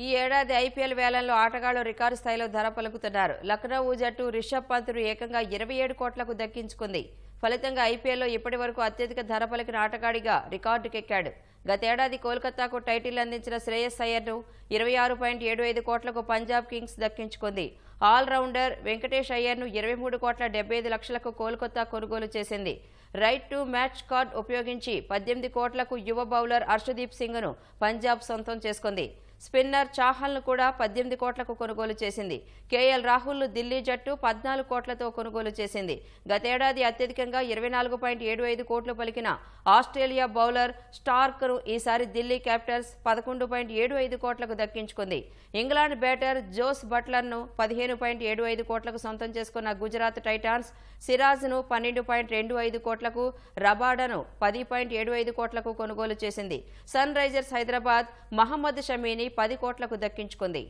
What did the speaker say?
ఈ ఏడాది ఐపీఎల్ వేలంలో ఆటగాళ్ళు రికార్డు స్థాయిలో ధర పలుకుతున్నారు. లక్నో జట్టు రిషబ్ పంత్ను ఏకంగా ఇరవై ఏడు కోట్లకు దక్కించుకుంది. ఫలితంగా ఐపీఎల్లో ఇప్పటి వరకు అత్యధిక ధర పలికిన ఆటగాడిగా రికార్డుకెక్కాడు. గతేడాది కోల్కతాకు టైటిల్ అందించిన శ్రేయస్ అయ్యర్ను ఇరవై ఆరు పాయింట్ ఏడు ఐదు కోట్లకు పంజాబ్ కింగ్స్ దక్కించుకుంది. ఆల్రౌండర్ వెంకటేష్ అయ్యర్ను ఇరవై మూడు కోట్ల డెబ్బై ఐదు లక్షలకు కోల్కతా కొనుగోలు చేసింది. రైట్ టు మ్యాచ్ కార్డ్ ఉపయోగించి పద్దెనిమిది కోట్లకు యువ బౌలర్ హర్షదీప్ సింగ్ను పంజాబ్ సొంతం చేసుకుంది. స్పిన్నర్ చాహల్ను కూడా పద్దెనిమిది కోట్లకు కొనుగోలు చేసింది. కేఎల్ రాహుల్ను ఢిల్లీ జట్టు పద్నాలుగు కోట్లతో కొనుగోలు చేసింది. గతేడాది అత్యధికంగా ఇరవై నాలుగు పాయింట్ ఏడు ఐదు కోట్లు పలికిన ఆస్ట్రేలియా బౌలర్ స్టార్క్ను ఈసారి ఢిల్లీ క్యాపిటల్స్ పదకొండు పాయింట్ ఏడు ఐదు కోట్లకు దక్కించుకుంది. ఇంగ్లాండ్ బ్యాటర్ జోస్ బట్లర్ను పదిహేను పాయింట్ ఏడు ఐదు కోట్లకు సొంతం చేసుకున్న గుజరాత్ టైటాన్స్ సిరాజ్ను పన్నెండు పాయింట్ రెండు ఐదు కోట్లకు రబాడాను పది పాయింట్ ఏడు ఐదు కోట్లకు కొనుగోలు చేసింది. సన్ రైజర్స్ హైదరాబాద్ మహమ్మద్ షమీని పది కోట్లకు దక్కించుకుంది.